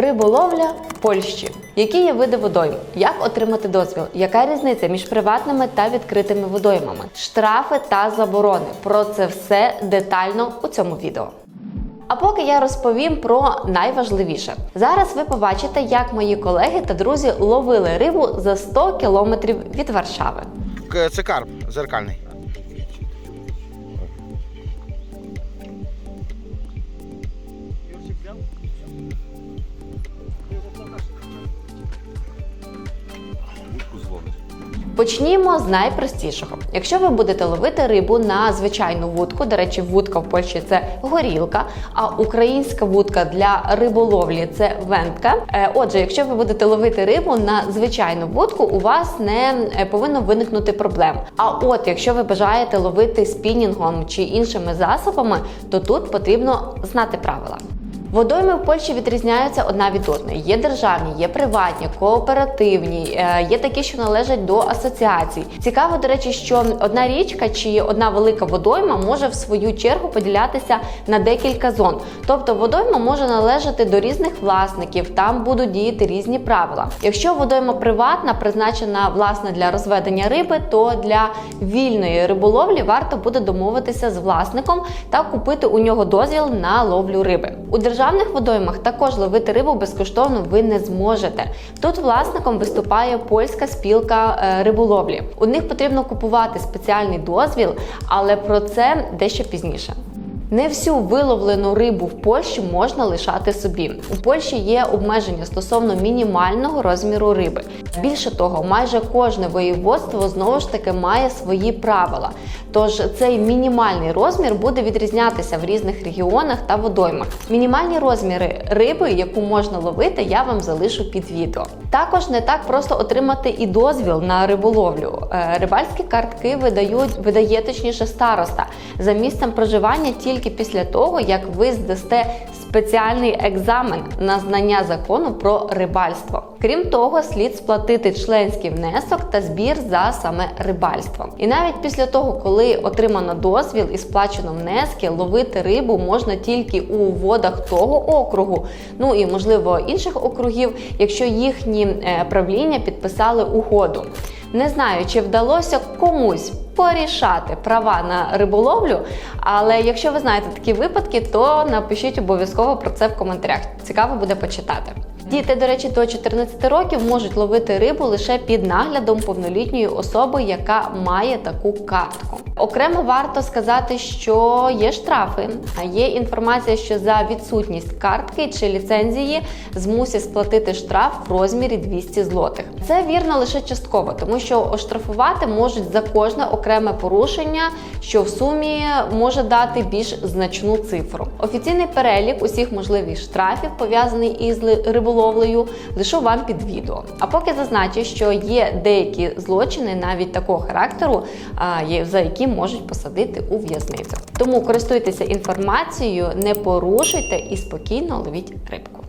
Риболовля в Польщі. Які є види водойм? Як отримати дозвіл? Яка різниця між приватними та відкритими водоймами? Штрафи та заборони. Про це все детально у цьому відео. А поки я розповім про найважливіше. Зараз ви побачите, як мої колеги та друзі ловили рибу за 100 кілометрів від Варшави. Це карп зеркальний. Почнімо з найпростішого. Якщо ви будете ловити рибу на звичайну вудку, до речі, вудка в Польщі це горілка, а українська вудка для риболовлі це вентка. Е, Отже, якщо ви будете ловити рибу на звичайну вудку, у вас не е, повинно виникнути проблем. А от якщо ви бажаєте ловити спінінгом чи іншими засобами, то тут потрібно знати правила. Водойми в Польщі відрізняються одна від одної. Є державні, є приватні, кооперативні, е, є такі, що належать до асоціацій. Цікаво, до речі, що одна річка чи одна велика водойма може в свою чергу поділятися на декілька зон. Тобто водойма може належати до різних власників, там будуть діяти різні правила. Якщо водойма приватна, призначена власне для розведення риби, то для вільної риболовлі варто буде домовитися з власником та купити у нього дозвіл на ловлю риби. У державних водоймах також ловити рибу безкоштовно ви не зможете. Тут власником виступає польська спілка е, риболовлі. У них потрібно купувати спеціальний дозвіл, але про це дещо пізніше. Не всю виловлену рибу в Польщі можна лишати собі. У Польщі є обмеження стосовно мінімального розміру риби. Більше того, майже кожне воєводство знову ж таки має свої правила. Тож цей мінімальний розмір буде відрізнятися в різних регіонах та водоймах. Мінімальні розміри риби, яку можна ловити, я вам залишу під відео. Також не так просто отримати і дозвіл на риболовлю. Е, Рибальські картки видають видає точніше староста за місцем проживання тільки після того, як ви здасте спеціальний екзамен на знання закону про рибальство. Крім того, слід сплатити членський внесок та збір за саме рибальство. І навіть після того, коли отримано дозвіл і сплачено внески, ловити рибу можна тільки у водах того округу, ну і можливо інших округів, якщо їхні е, правління підписали угоду. Не знаю, чи вдалося комусь порішати права на риболовлю, але якщо ви знаєте такі випадки, то напишіть обов'язково про це в коментарях. Цікаво буде почитати. Діти, до речі, до 14 років можуть ловити рибу лише під наглядом повнолітньої особи, яка має таку картку. Окремо варто сказати, що є штрафи. А є інформація, що за відсутність картки чи ліцензії змусять сплатити штраф в розмірі 200 злотих. Це вірно лише частково, тому що оштрафувати можуть за кожне окреме порушення, що в сумі може дати більш значну цифру. Офіційний перелік усіх можливих штрафів пов'язаний із ли- риболовлею, лишу вам під відео. А поки зазначу, що є деякі злочини навіть такого характеру, за які можуть посадити у в'язницю. Тому користуйтеся інформацією, не порушуйте і спокійно ловіть рибку.